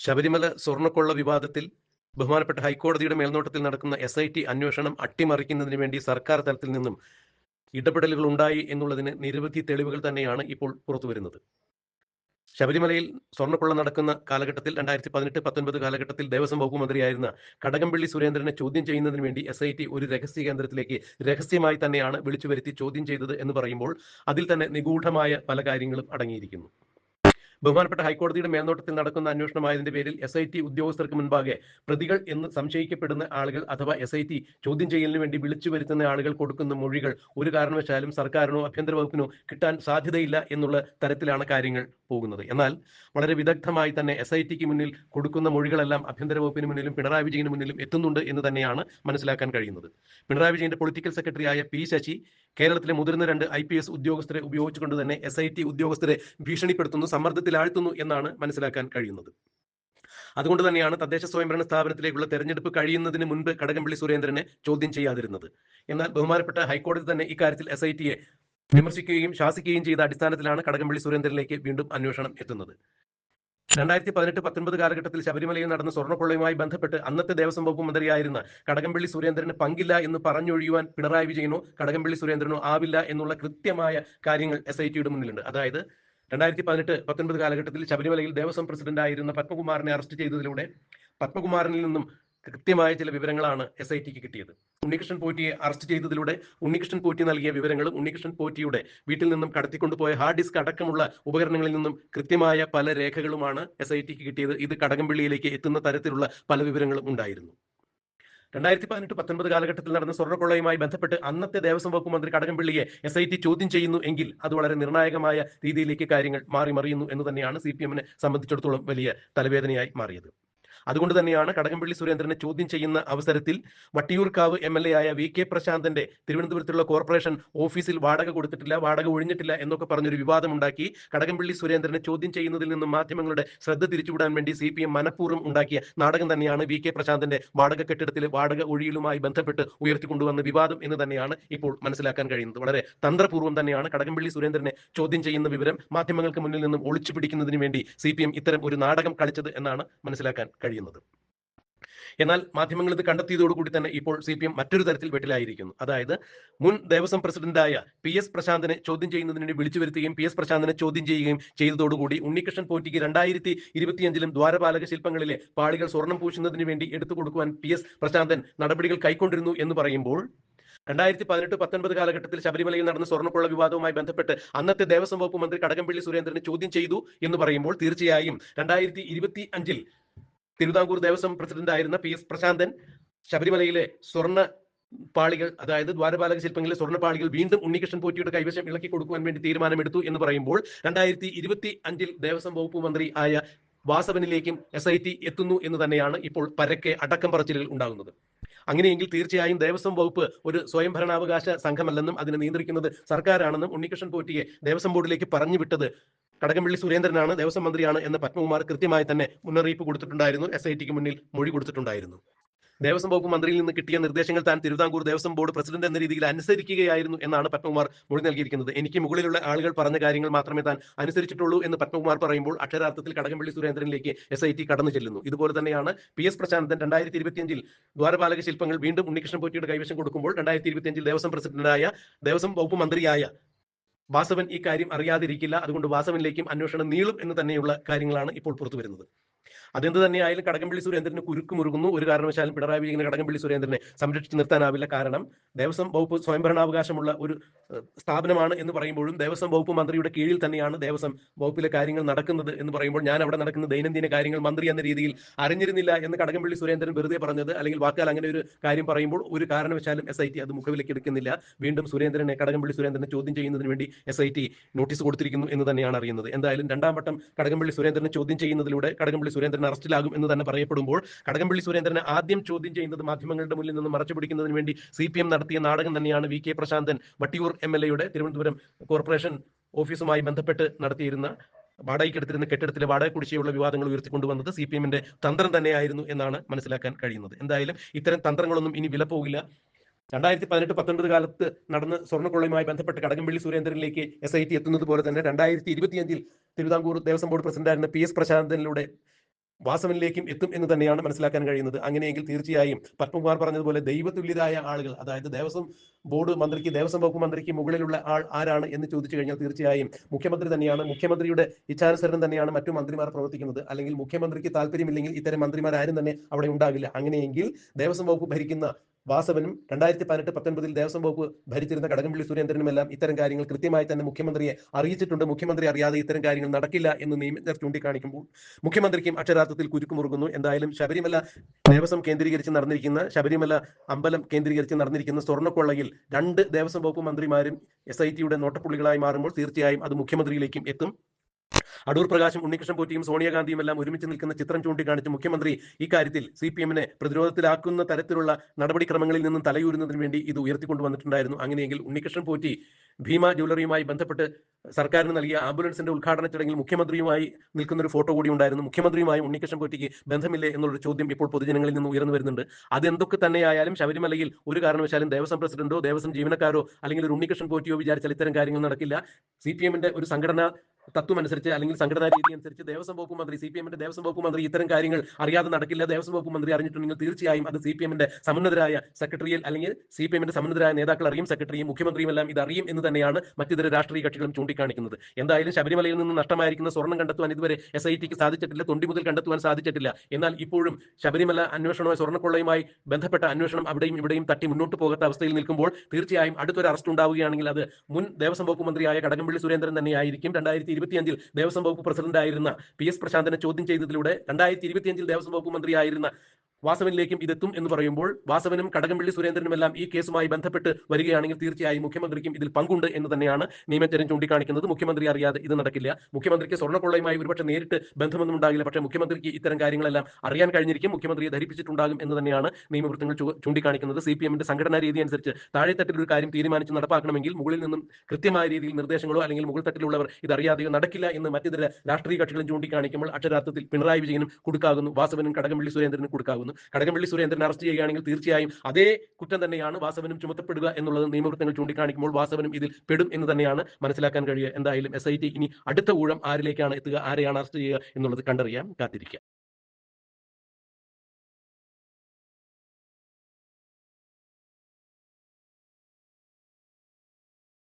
ശബരിമല സ്വർണക്കൊള്ള വിവാദത്തിൽ ബഹുമാനപ്പെട്ട ഹൈക്കോടതിയുടെ മേൽനോട്ടത്തിൽ നടക്കുന്ന എസ് ഐ ടി അന്വേഷണം അട്ടിമറിക്കുന്നതിന് വേണ്ടി സർക്കാർ തലത്തിൽ നിന്നും ഇടപെടലുകൾ ഉണ്ടായി എന്നുള്ളതിന് നിരവധി തെളിവുകൾ തന്നെയാണ് ഇപ്പോൾ പുറത്തുവരുന്നത് ശബരിമലയിൽ സ്വർണക്കൊള്ള നടക്കുന്ന കാലഘട്ടത്തിൽ രണ്ടായിരത്തി പതിനെട്ട് പത്തൊൻപത് കാലഘട്ടത്തിൽ ദേവസ്വം വകുപ്പ് മന്ത്രിയായിരുന്ന കടകംപള്ളി സുരേന്ദ്രനെ ചോദ്യം ചെയ്യുന്നതിന് വേണ്ടി എസ് ഐ ടി ഒരു രഹസ്യ കേന്ദ്രത്തിലേക്ക് രഹസ്യമായി തന്നെയാണ് വിളിച്ചു വരുത്തി ചോദ്യം ചെയ്തത് എന്ന് പറയുമ്പോൾ അതിൽ തന്നെ നിഗൂഢമായ പല കാര്യങ്ങളും അടങ്ങിയിരിക്കുന്നു. ബഹുമാനപ്പെട്ട ഹൈക്കോടതിയുടെ മേൽനോട്ടത്തിൽ നടക്കുന്ന അന്വേഷണമായതിന്റെ പേരിൽ എസ് ഐ ടി ഉദ്യോഗസ്ഥർക്ക് മുൻപാകെ പ്രതികൾ എന്ന് സംശയിക്കപ്പെടുന്ന ആളുകൾ അഥവാ എസ് ഐ ടി ചോദ്യം ചെയ്യലിന് വേണ്ടി വിളിച്ചു വരുത്തുന്ന ആളുകൾ കൊടുക്കുന്ന മൊഴികൾ ഒരു കാരണവശാലും സർക്കാരിനോ ആഭ്യന്തര വകുപ്പിനോ കിട്ടാൻ സാധ്യതയില്ല എന്നുള്ള തരത്തിലാണ് കാര്യങ്ങൾ പോകുന്നത്. എന്നാൽ വളരെ വിദഗ്ധമായി തന്നെ എസ് ഐ ടിക്ക് മുന്നിൽ കൊടുക്കുന്ന മൊഴികളെല്ലാം ആഭ്യന്തര വകുപ്പിന് മുന്നിലും പിണറായി വിജയന് മുന്നിലും എത്തുന്നുണ്ട് എന്ന് തന്നെയാണ് മനസ്സിലാക്കാൻ കഴിയുന്നത്. പിണറായി വിജയന്റെ പൊളിറ്റിക്കൽ സെക്രട്ടറിയായ പി ശശി കേരളത്തിലെ മുതിർന്ന രണ്ട് ഐ പി എസ് ഉദ്യോഗസ്ഥരെ ഉപയോഗിച്ചുകൊണ്ട് തന്നെ എസ് ഐ ടി ഉദ്യോഗസ്ഥരെ ഭീഷണിപ്പെടുത്തുന്നു സമ്മർദ്ദത്തിലാഴ്ത്തുന്നു എന്നാണ് മനസ്സിലാക്കാൻ കഴിയുന്നത്. അതുകൊണ്ട് തന്നെയാണ് തദ്ദേശ സ്വയംഭരണ സ്ഥാപനത്തിലേക്കുള്ള തെരഞ്ഞെടുപ്പ് കഴിയുന്നതിന് മുൻപ് കടകംപള്ളി സുരേന്ദ്രനെ ചോദ്യം ചെയ്യാതിരുന്നത്. എന്നാൽ ബഹുമാനപ്പെട്ട ഹൈക്കോടതി തന്നെ ഇക്കാര്യത്തിൽ എസ് ഐ ടിയെ വിമർശിക്കുകയും ശാസിക്കുകയും ചെയ്ത അടിസ്ഥാനത്തിലാണ് കടകംപള്ളി സുരേന്ദ്രനിലേക്ക് വീണ്ടും അന്വേഷണം എത്തുന്നത്. രണ്ടായിരത്തി പതിനെട്ട് പത്തൊൻപത് കാലഘട്ടത്തിൽ ശബരിമലയിൽ നടന്ന സ്വർണക്കൊള്ളയുമായി ബന്ധപ്പെട്ട് അന്നത്തെ ദേവസ്വം വകുപ്പ് മന്ത്രിയായിരുന്ന കടകംപള്ളി സുരേന്ദ്രന് പങ്കില്ല എന്ന് പറഞ്ഞൊഴിയുവാൻ പിണറായി വിജയനോ കടകംപള്ളി സുരേന്ദ്രനോ ആവില്ല എന്നുള്ള കൃത്യമായ കാര്യങ്ങൾ എസ് ഐ ടിയുടെ മുന്നിലുണ്ട്. അതായത് രണ്ടായിരത്തി പതിനെട്ട് പത്തൊൻപത് കാലഘട്ടത്തിൽ ശബരിമലയിൽ ദേവസ്വം പ്രസിഡന്റായിരുന്ന പത്മകുമാറിനെ അറസ്റ്റ് ചെയ്തതിലൂടെ പത്മകുമാറിൽ നിന്നും കൃത്യമായ ചില വിവരങ്ങളാണ് എസ് ഐ ടിക്ക് കിട്ടിയത്. ഉണ്ണികൃഷ്ണൻ പോറ്റിയെ അറസ്റ്റ് ചെയ്തതിലൂടെ ഉണ്ണികൃഷ്ണൻ പോറ്റി നൽകിയ വിവരങ്ങളും ഉണ്ണികൃഷ്ണൻ പോറ്റിയുടെ വീട്ടിൽ നിന്നും കടത്തിക്കൊണ്ടുപോയ ഹാർഡ് ഡിസ്ക് അടക്കമുള്ള ഉപകരണങ്ങളിൽ നിന്നും കൃത്യമായ പല രേഖകളുമാണ് എസ് ഐ ടിക്ക് കിട്ടിയത്. ഇത് കടകംപള്ളിയിലേക്ക് എത്തുന്ന തരത്തിലുള്ള പല വിവരങ്ങളും ഉണ്ടായിരുന്നു. രണ്ടായിരത്തി പതിനെട്ട് പത്തൊൻപത് കാലഘട്ടത്തിൽ നടന്ന സ്വർണക്കൊള്ളയുമായി ബന്ധപ്പെട്ട് അന്നത്തെ ദേവസ്വം വകുപ്പ് മന്ത്രി കടകംപള്ളിയെ എസ് ഐ ടി ചോദ്യം ചെയ്യുന്നു എങ്കിൽ അത് വളരെ നിർണായകമായ രീതിയിലേക്ക് കാര്യങ്ങൾ മാറി മറിയുന്നു എന്ന് തന്നെയാണ് സി പി എമ്മിനെ സംബന്ധിച്ചിടത്തോളം വലിയ തലവേദനയായി മാറിയത്. അതുകൊണ്ട് തന്നെയാണ് കടകംപള്ളി സുരേന്ദ്രനെ ചോദ്യം ചെയ്യുന്ന അവസരത്തിൽ വട്ടിയൂർക്കാവ് എം എൽ എ ആയ വി കെ പ്രശാന്തന്റെ തിരുവനന്തപുരത്തുള്ള കോർപ്പറേഷൻ ഓഫീസിൽ വാടക കൊടുത്തിട്ടില്ല വാടക ഒഴിഞ്ഞിട്ടില്ല എന്നൊക്കെ പറഞ്ഞൊരു വിവാദമുണ്ടാക്കി കടകംപള്ളി സുരേന്ദ്രനെ ചോദ്യം ചെയ്യുന്നതിൽ നിന്നും മാധ്യമങ്ങളുടെ ശ്രദ്ധ തിരിച്ചുവിടാൻ വേണ്ടി സി പി എം മനഃപൂർവം ഉണ്ടാക്കിയ നാടകം തന്നെയാണ് വി കെ പ്രശാന്തന്റെ വാടക കെട്ടിടത്തിൽ വാടക ഒഴിയലുമായി ബന്ധപ്പെട്ട് ഉയർത്തിക്കൊണ്ടുവന്ന വിവാദം എന്ന് തന്നെയാണ് ഇപ്പോൾ മനസ്സിലാക്കാൻ കഴിയുന്നത്. വളരെ തന്ത്രപൂർവം തന്നെയാണ് കടകംപള്ളി സുരേന്ദ്രനെ ചോദ്യം ചെയ്യുന്ന വിവരം മാധ്യമങ്ങൾക്ക് മുന്നിൽ നിന്നും ഒളിച്ചു പിടിക്കുന്നതിന് വേണ്ടി സി ഇത്തരം ഒരു നാടകം കളിച്ചത് എന്നാണ് മനസ്സിലാക്കാൻ കഴിയുന്നത്. എന്നാൽ മാധ്യമങ്ങൾ ഇത് കണ്ടെത്തിയതോടുകൂടി തന്നെ ഇപ്പോൾ സി പി എം മറ്റൊരു തരത്തിൽ വെട്ടിലായിരിക്കുന്നു. അതായത് മുൻ ദേവസ്വം പ്രസിഡന്റായ പി എസ് പ്രശാന്തിനെ ചോദ്യം ചെയ്യുന്നതിന് വേണ്ടി വിളിച്ചു വരുത്തുകയും പി എസ് പ്രശാന്തിനെ ചോദ്യം ചെയ്യുകയും ചെയ്തതോടുകൂടി ഉണ്ണികൃഷ്ണൻ പോറ്റിക്ക് രണ്ടായിരത്തി ഇരുപത്തിയഞ്ചിലും ദ്വാരപാലക ശില്പങ്ങളിലെ പാളികൾ സ്വർണം പൂശുന്നതിന് വേണ്ടി എടുത്തു കൊടുക്കുവാൻ പി എസ് പ്രശാന്തൻ നടപടികൾ കൈക്കൊണ്ടിരുന്നു എന്ന് പറയുമ്പോൾ രണ്ടായിരത്തി പതിനെട്ട് പത്തൊൻപത് കാലഘട്ടത്തിൽ ശബരിമലയിൽ നടന്ന സ്വർണക്കൊള്ള വിവാദവുമായി ബന്ധപ്പെട്ട് അന്നത്തെ ദേവസ്വം വകുപ്പ് മന്ത്രി കടകംപള്ളി സുരേന്ദ്രനെ ചോദ്യം ചെയ്തു എന്ന് പറയുമ്പോൾ തീർച്ചയായും രണ്ടായിരത്തി ഇരുപത്തി അഞ്ചിൽ തിരുവിതാംകൂർ ദേവസ്വം പ്രസിഡന്റ് ആയിരുന്ന പി എസ് പ്രശാന്തൻ ശബരിമലയിലെ സ്വർണ പാളികൾ അതായത് ദ്വാരപാലക ശില്പങ്ങളിലെ സ്വർണപ്പാളികൾ വീണ്ടും ഉണ്ണികൃഷ്ണൻ പോറ്റിയുടെ കൈവശം ഇളക്കി കൊടുക്കുവാൻ വേണ്ടി തീരുമാനമെടുത്തു എന്ന് പറയുമ്പോൾ രണ്ടായിരത്തി ഇരുപത്തി അഞ്ചിൽ ദേവസ്വം വകുപ്പ് മന്ത്രി ആയ വാസവനിലേക്കും എസ് ഐ ടി എത്തുന്നു എന്ന് തന്നെയാണ് ഇപ്പോൾ പരക്കെ അടക്കം പറച്ചിലുകൾ ഉണ്ടാകുന്നത്. അങ്ങനെയെങ്കിൽ തീർച്ചയായും ദേവസ്വം വകുപ്പ് ഒരു സ്വയം ഭരണാവകാശ സംഘമല്ലെന്നും അതിനെ നിയന്ത്രിക്കുന്നത് സർക്കാരാണെന്നും ഉണ്ണികൃഷ്ണൻ പോറ്റിയെ ദേവസ്വം ബോർഡിലേക്ക് പറഞ്ഞു വിട്ടത് കടകംപള്ളി സുരേന്ദ്രനാണ് ദേവസ്വം മന്ത്രിയാണ് എന്ന് പത്മകുമാർ കൃത്യമായി തന്നെ മുന്നറിയിപ്പ് കൊടുത്തിട്ടുണ്ടായിരുന്നു. എസ് ഐ ടിക്ക് മുന്നിൽ മൊഴി കൊടുത്തിട്ടുണ്ടായിരുന്നു. ദേവസ്വം വകുപ്പ് മന്ത്രിയിൽ നിന്ന് കിട്ടിയ നിർദ്ദേശങ്ങൾ താൻ തിരുവിതാംകൂർ ദേവസ്വം ബോർഡ് പ്രസിഡന്റ് എന്ന രീതിയിൽ അനുസരിക്കുകയായിരുന്നു എന്നാണ് പത്മകുമാർ മൊഴി നൽകിയിരിക്കുന്നത്. എനിക്ക് മുകളിലുള്ള ആളുകൾ പറഞ്ഞ കാര്യങ്ങൾ മാത്രമേ താൻ അനുസരിച്ചിട്ടുള്ളൂ എന്ന് പത്മകുമാർ പറയുമ്പോൾ അക്ഷരാർത്ഥത്തിൽ കടകംപള്ളി സുരേന്ദ്രനിലേക്ക് എസ് ഐ ടി കടന്നു ചെല്ലുന്നു. ഇതുപോലെ തന്നെയാണ് പി എസ് പ്രശാന്തൻ രണ്ടായിരത്തി ഇരുപത്തിയഞ്ചിൽ ദ്വാരപാലക ശില്പങ്ങൾ വീണ്ടും ഉണ്ണികൃഷ്ണൻ പോറ്റിയുടെ കൈവശം കൊടുക്കുമ്പോൾ രണ്ടായിരത്തി ഇരുപത്തിയഞ്ചിൽ ദേവസ്വം പ്രസിഡന്റായ ദേവസ്വം വകുപ്പ് മന്ത്രിയായ വാസവൻ ഈ കാര്യം അറിയാതിരിക്കില്ല. അതുകൊണ്ട് വാസവനിലേക്കും അന്വേഷണം നീളും എന്ന് തന്നെയുള്ള കാര്യങ്ങളാണ് ഇപ്പോൾ പുറത്തു വരുന്നത് അതെന്ത് തന്നെയായാലും കടകംപള്ളി സുരേന്ദ്രന് കുരുക്ക് മുറുകുന്നു. ഒരു കാരണവശാലും പിണറായി വിജയന് കടകംപള്ളി സുരേന്ദ്രനെ സംരക്ഷിച്ച് നിർത്താനാവില്ല കാരണം ദേവസ്വം വകുപ്പ് സ്വയംഭരണാവകാശമുള്ള ഒരു സ്ഥാപനമാണ് എന്ന് പറയുമ്പോഴും ദേവസ്വം വകുപ്പ് മന്ത്രിയുടെ കീഴിൽ തന്നെയാണ് ദേവസ്വം വകുപ്പിലെ കാര്യങ്ങൾ നടക്കുന്നത് എന്ന് പറയുമ്പോൾ ഞാൻ അവിടെ നടക്കുന്ന ദൈനംദിന കാര്യങ്ങൾ മന്ത്രി എന്ന രീതിയിൽ അറിഞ്ഞിരുന്നില്ല എന്ന് കടകംപള്ളി സുരേന്ദ്രൻ വെറുതെ പറഞ്ഞത് അല്ലെങ്കിൽ വാക്കാൽ അങ്ങനെ ഒരു കാര്യം പറയുമ്പോൾ ഒരു കാരണവശാലും എസ് ഐ ടി അത് മുഖവിലേക്ക് എടുക്കുന്നില്ല. വീണ്ടും സുരേന്ദ്രനെ കടകംപള്ളി സുരേന്ദ്രനെ ചോദ്യം ചെയ്യുന്നതിന് വേണ്ടി എസ് ഐ ടി നോട്ടീസ് കൊടുത്തിരിക്കുന്നു എന്ന് തന്നെയാണ് അറിയുന്നത്. എന്തായാലും രണ്ടാം വട്ടം കടകംപള്ളി സുരേന്ദ്രനെ ചോദ്യം ചെയ്യുന്നതിലൂടെ കടകംപള്ളി സുരേന്ദ്രൻ അറസ്റ്റിലാകും എന്ന് തന്നെ പറയപ്പെടുമ്പോൾ കടകംപള്ളി സുരേന്ദ്രനെ ആദ്യം ചോദ്യം ചെയ്യുന്നത് മാധ്യമങ്ങളുടെ മുന്നിൽ നിന്ന് മറച്ചു പിടിക്കുന്നതിന് വേണ്ടി സി പി എം നടത്തിയ നാടകം തന്നെയാണ് V K Prashanthan Vattiyoor M L എയുടെ തിരുവനന്തപുരം കോർപ്പറേഷൻ ഓഫീസുമായി ബന്ധപ്പെട്ട് നടത്തിയിരുന്ന വാടകയ്ക്കെടുത്തിരുന്ന കെട്ടിടത്തിലെ വാടക കുടിശ്ശിയുള്ള വിവാദങ്ങൾ ഉയർത്തിക്കൊണ്ടുവന്നത് സി പി എമ്മിന്റെ തന്ത്രം തന്നെയായിരുന്നു എന്നാണ് മനസ്സിലാക്കാൻ കഴിയുന്നത്. എന്തായാലും ഇത്തരം തന്ത്രങ്ങളൊന്നും ഇനി വില പോകില്ല രണ്ടായിരത്തി പതിനെട്ട് പത്തൊൻപത് കാലത്ത് നടന്ന സ്വർണക്കൊള്ളയുമായി ബന്ധപ്പെട്ട് കടകംപള്ളി സുരേന്ദ്രനിലേക്ക് എസ് ഐ ടി എത്തുന്നത് പോലെ തന്നെ രണ്ടായിരത്തി ഇരുപത്തിയഞ്ചിൽ തിരുവിതാംകൂർ ദേവസ്വം ബോർഡ് പ്രസിഡന്റായിരുന്ന പി എസ് പ്രശാന്തനിലൂടെ വാസവനിലേക്കും എത്തും എന്ന് തന്നെയാണ് മനസ്സിലാക്കാൻ കഴിയുന്നത്. അങ്ങനെയെങ്കിൽ തീർച്ചയായും പത്മകുമാർ പറഞ്ഞതുപോലെ ദൈവതുല്യരായ ആളുകൾ അതായത് ദേവസ്വം ബോർഡ് മന്ത്രിക്ക് ദേവസ്വം വകുപ്പ് മന്ത്രിക്ക് മുകളിലുള്ള ആൾ ആരാണ് എന്ന് ചോദിച്ചു കഴിഞ്ഞാൽ തീർച്ചയായും മുഖ്യമന്ത്രി തന്നെയാണ്. മുഖ്യമന്ത്രിയുടെ ഇച്ഛാനുസരണം തന്നെയാണ് മറ്റു മന്ത്രിമാർ പ്രവർത്തിക്കുന്നത്. അല്ലെങ്കിൽ മുഖ്യമന്ത്രിക്ക് താല്പര്യമില്ലെങ്കിൽ ഇത്തരം മന്ത്രിമാർ ആരും തന്നെ അവിടെ ഉണ്ടാകില്ല. അങ്ങനെയെങ്കിൽ ദേവസ്വം വകുപ്പ് ഭരിക്കുന്ന വാസവനും രണ്ടായിരത്തി പതിനെട്ട് പത്തൊൻപതിൽ ദേവസ്വം വകുപ്പ് ഭരിച്ചിരുന്ന കടകംപള്ളി സുരേന്ദ്രനുമെല്ലാം ഇത്തരം കാര്യങ്ങൾ കൃത്യമായി തന്നെ മുഖ്യമന്ത്രിയെ അറിയിച്ചിട്ടുണ്ട്. മുഖ്യമന്ത്രി അറിയാതെ ഇത്തരം കാര്യങ്ങൾ നടക്കില്ല എന്ന് നിയമജ്ഞർ ചൂണ്ടിക്കാണിക്കുമ്പോൾ മുഖ്യമന്ത്രിക്കും അക്ഷരാർത്ഥത്തിൽ കുരുക്കുമുറുകുന്നു എന്തായാലും ശബരിമല ദേവസ്വം കേന്ദ്രീകരിച്ച് നടന്നിരിക്കുന്ന ശബരിമല അമ്പലം കേന്ദ്രീകരിച്ച് നടന്നിരിക്കുന്ന സ്വർണക്കൊള്ളയിൽ രണ്ട് ദേവസ്വം വകുപ്പ് മന്ത്രിമാരും എസ് ഐ ടിയുടെ നോട്ടപ്പുള്ളികളായി മാറുമ്പോൾ തീർച്ചയായും അത് മുഖ്യമന്ത്രിയിലേക്കും എത്തും. അടൂർ പ്രകാശും ഉണ്ണികൃഷ്ണൻ പോറ്റിയും സോണിയാഗാന്ധിയും എല്ലാം ഒരുമിച്ച് നിൽക്കുന്ന ചിത്രം ചൂണ്ടിക്കാണിച്ച് മുഖ്യമന്ത്രി ഇക്കാര്യത്തിൽ സി പി എമ്മിനെ പ്രതിരോധത്തിലാക്കുന്ന തരത്തിലുള്ള നടപടിക്രമങ്ങളിൽ നിന്നും തലയൂരുന്നതിന് വേണ്ടി ഇത് ഉയർത്തിക്കൊണ്ടുവന്നിട്ടുണ്ടായിരുന്നു. അങ്ങനെയെങ്കിൽ ഉണ്ണികൃഷ്ണൻ പോറ്റി ഭീമ ജ്വല്ലറിയുമായി ബന്ധപ്പെട്ട് സർക്കാരിന് നൽകിയ ആംബുലൻസിന്റെ ഉദ്ഘാടന ചടങ്ങിൽ മുഖ്യമന്ത്രിയുമായി നിൽക്കുന്ന ഒരു ഫോട്ടോ കൂടി ഉണ്ടായിരുന്നു. മുഖ്യമന്ത്രിയുമായി ഉണ്ണികൃഷ്ണൻ പോറ്റിക്ക് ബന്ധമില്ലേ എന്നുള്ളൊരു ചോദ്യം ഇപ്പോൾ പൊതുജനങ്ങളിൽ നിന്ന് ഉയർന്നു വരുന്നുണ്ട്. അതെന്തൊക്കെ തന്നെയായാലും ശബരിമലയിൽ ഒരു കാരണവശാലും ദേവസ്വം പ്രസിഡന്റോ ദേവസ്വം ജീവനക്കാരോ അല്ലെങ്കിൽ ഒരു ഉണ്ണികൃഷ്ണൻ പോറ്റിയോ വിചാരിച്ചാൽ ഇത്തരം കാര്യങ്ങൾ നടക്കില്ല. സി പി എമ്മിന്റെ ഒരു സംഘടന തത്വം അനുസരിച്ച് അല്ലെങ്കിൽ സംഘടനാ രീതി അനുസരിച്ച് ദേവസ്വം വകുപ്പ് മന്ത്രി സി പി എമ്മിന്റെ ദേവസ്വം വകുപ്പ് മന്ത്രി ഇത്തരം കാര്യങ്ങൾ അറിയാതെ നടക്കില്ല. ദേവസ്വം വകുപ്പ് മന്ത്രി അറിഞ്ഞിട്ടുണ്ടെങ്കിൽ തീർച്ചയായും അത് സി പി എമ്മിന്റെ സമുന്നതരായ സെക്രട്ടറിയൽ അല്ലെങ്കിൽ സി പി എമ്മിന്റെ സമുന്നതരായ നേതാക്കൾ അറിയും സെക്രട്ടറിയും മുഖ്യമന്ത്രിയും എല്ലാം ഇത് അറിയും എന്ന് തന്നെയാണ് മറ്റിതര രാഷ്ട്രീയ കക്ഷികളും ചൂണ്ടിക്കാണിക്കുന്നത്. എന്തായാലും ശബരിമലയിൽ നിന്ന് നഷ്ടമായിരിക്കുന്ന സ്വർണം കണ്ടെത്തുവാൻ ഇതുവരെ എസ് ഐ ടിക്ക് സാധിച്ചിട്ടില്ല. തൊണ്ടി മുതൽ കണ്ടെത്തുവാൻ സാധിച്ചിട്ടില്ല. എന്നാൽ ഇപ്പോഴും ശബരിമല അന്വേഷണവുമായി സ്വർണക്കൊള്ളയുമായി ബന്ധപ്പെട്ട അന്വേഷണം അവിടെയും ഇവിടെയും തട്ടി മുന്നോട്ട് പോകാത്ത അവസ്ഥയിൽ നിൽക്കുമ്പോൾ തീർച്ചയായും അടുത്തൊരു അറസ്റ്റ് ഉണ്ടാവുകയാണെങ്കിൽ അത് മുൻ ദേവസ്വം വകുപ്പ് മന്ത്രിയായ കടകംപള്ളി സുരേന്ദ്രൻ തന്നെയായിരിക്കും. രണ്ടായിരത്തി ഇരുപത്തിയഞ്ചിൽ ദേവസ്വം വകുപ്പ് പ്രസിഡന്റ് ആയിരുന്ന പി എസ് പ്രശാന്തനെ ചോദ്യം ചെയ്തതിലൂടെ രണ്ടായിരത്തി ഇരുപത്തിയഞ്ചിൽ ദേവസ്വം വകുപ്പ് മന്ത്രിയായിരുന്ന വാസവനിലേക്കും ഇതെത്തും എന്ന് പറയുമ്പോൾ വാസവനും കടകംപള്ളി സുരേന്ദ്രനുമെല്ലാം ഈ കേസുമായി ബന്ധപ്പെട്ട് വരികയാണെങ്കിൽ തീർച്ചയായും മുഖ്യമന്ത്രിക്കും ഇതിൽ പങ്കുണ്ട് എന്ന് തന്നെയാണ് നിയമജ്ഞരും ചൂണ്ടിക്കാണിക്കുന്നത്. മുഖ്യമന്ത്രി അറിയാതെ ഇത് നടക്കില്ല. മുഖ്യമന്ത്രിക്ക് സ്വർണക്കൊള്ളയുമായി ഒരുപക്ഷെ നേരിട്ട് ബന്ധമൊന്നും ഉണ്ടാകില്ല. പക്ഷേ മുഖ്യമന്ത്രിക്ക് ഇത്തരം കാര്യങ്ങളെല്ലാം അറിയാൻ കഴിഞ്ഞിരിക്കും. മുഖ്യമന്ത്രിയെ ധരിപ്പിച്ചിട്ടുണ്ടാകും എന്ന് തന്നെയാണ് നിയമവൃത്തങ്ങൾ ചൂണ്ടിക്കാണിക്കുന്നത്. സി പി എമ്മിന്റെ സംഘടനാ രീതി അനുസരിച്ച് താഴെത്തട്ടിൽ ഒരു കാര്യം തീരുമാനിച്ച് നടപ്പാക്കണമെങ്കിൽ മുകളിൽ നിന്നും കൃത്യമായ രീതിയിൽ നിർദ്ദേശങ്ങളോ അല്ലെങ്കിൽ മുകൾ തട്ടിലുള്ളവർ ഇത് അറിയാതെയോ നടക്കില്ല എന്ന് മറ്റു രാഷ്ട്രീയ കക്ഷികളും ചൂണ്ടിക്കാണിക്കുമ്പോൾ അക്ഷരാർത്ഥത്തിൽ പിണറായി വിജയനും കൊടുക്കാകുന്നു. വാസവനും കടകംപള്ളി സുരേന്ദ്രനും കൊടുക്കാകുന്നു. കടകംപള്ളി സുരേന്ദ്രൻ അറസ്റ്റ് ചെയ്യുകയാണെങ്കിൽ തീർച്ചയായും അതേ കുറ്റം തന്നെയാണ് വാസവനും ചുമത്തപ്പെടുക എന്നുള്ളത് നിയമവൃത്തങ്ങൾ ചൂണ്ടിക്കാണിക്കുമ്പോൾ വാസവനും ഇതിൽ പെടും എന്ന് തന്നെയാണ് മനസ്സിലാക്കാൻ കഴിയുക. എന്തായാലും എസ് ഇനി അടുത്ത ഊഴം ആരിലേക്കാണ് എത്തുക ആരെയാണ് അറസ്റ്റ് ചെയ്യുക എന്നുള്ളത് കണ്ടറിയാൻ കാത്തിരിക്കുക